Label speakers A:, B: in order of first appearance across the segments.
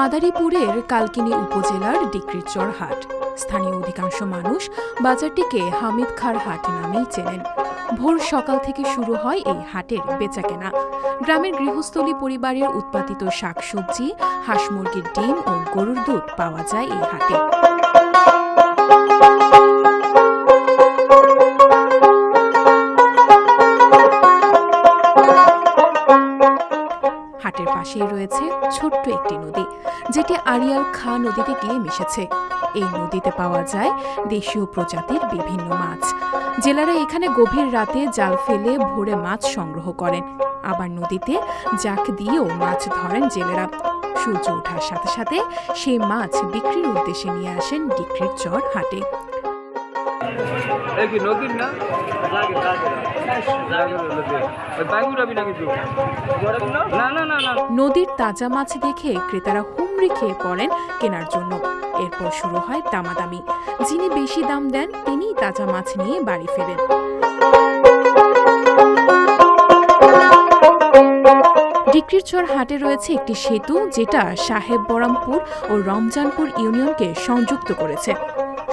A: মাদারীপুরের কালকিনি উপজেলার ডিক্রিচর হাট স্থানীয় অধিকাংশ মানুষ বাজারটিকে হামিদ খার হাট নামেই চেনেন। ভোর সকাল থেকে শুরু হয় এই হাটের বেচাকেনা। গ্রামের গৃহস্থলী পরিবারের উৎপাদিত শাকসবজি, হাঁস মুরগির ডিম ও গরুর দুধ পাওয়া যায় এই হাটে। পাশেই রয়েছে ছোট্ট একটি নদী, যেটি আরিয়াল খা নদীতে গিয়ে মিশেছে। এই নদীতে পাওয়া যায় দেশীয় প্রজাতির বিভিন্ন মাছ। জেলেরা এখানে গভীর রাতে জাল ফেলে ভোরে মাছ সংগ্রহ করেন। আবার নদীতে জাক দিয়েও মাছ ধরেন জেলেরা। সূর্য ওঠার সাথে সাথে সেই মাছ বিক্রির উদ্দেশ্যে নিয়ে আসেন ডিক্রির চর হাটে।
B: এই নদীর না?
A: নদীর তাজা মাছ দেখে ক্রেতারা হুমড়ি খেয়ে পড়েন কেনার জন্য। এরপর শুরু হয় দামাদামি। যিনি বেশি দাম দেন তিনি তাজা মাছ নিয়ে বাড়ি ফেরেন। ডিক্রিরচর হাটে রয়েছে একটি সেতু, যেটা সাহেব বরামপুর ও রমজানপুর ইউনিয়নকে সংযুক্ত করেছে।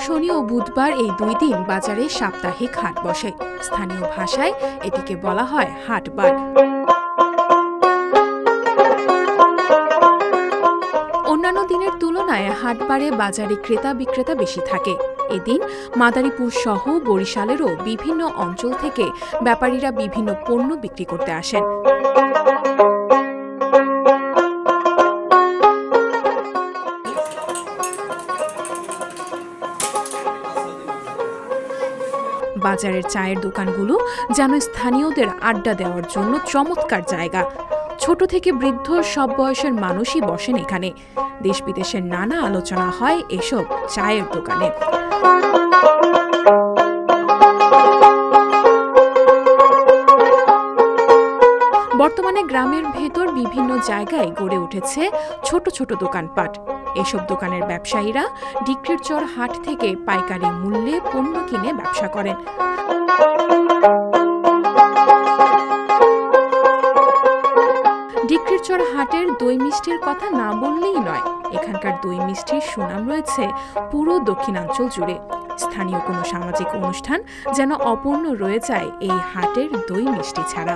A: শনি ও বুধবার এই দুই দিন বাজারে সাপ্তাহিক হাট বসে। স্থানীয় ভাষায় এটিকে বলা হয় হাটবার অন্যান্য দিনের তুলনায় হাটবারে বাজারে ক্রেতা বিক্রেতা বেশি থাকে। এদিন মাদারীপুর সহ বরিশালেরও বিভিন্ন অঞ্চল থেকে ব্যাপারীরা বিভিন্ন পণ্য বিক্রি করতে আসেন। বাজারের চায়ের দোকানগুলো যেন স্থানীয়দের আড্ডা দেওয়ার জন্য চমৎকার জায়গা। ছোট থেকে বৃদ্ধ সব বয়সের মানুষই বসেন এখানে। দেশ বিদেশের নানা আলোচনা হয় এসব চায়ের দোকানে। বর্তমানে গ্রামের ভেতর বিভিন্ন জায়গায় গড়ে উঠেছে ছোট ছোট দোকানপাট। এসব দোকানের ব্যবসায়ীরা ডিক্রির চর হাট থেকে পাইকারি মূল্যে পণ্য কিনে ব্যবসা করেন। ডিক্রিরচর হাটের দই মিষ্টির কথা না বললেই নয়, এখানকার দই মিষ্টির সুনাম রয়েছে পুরো দক্ষিণাঞ্চল জুড়ে। স্থানীয় কোনো সামাজিক অনুষ্ঠান যেন অপূর্ণ রয়ে যায় এই হাটের দই মিষ্টি ছাড়া।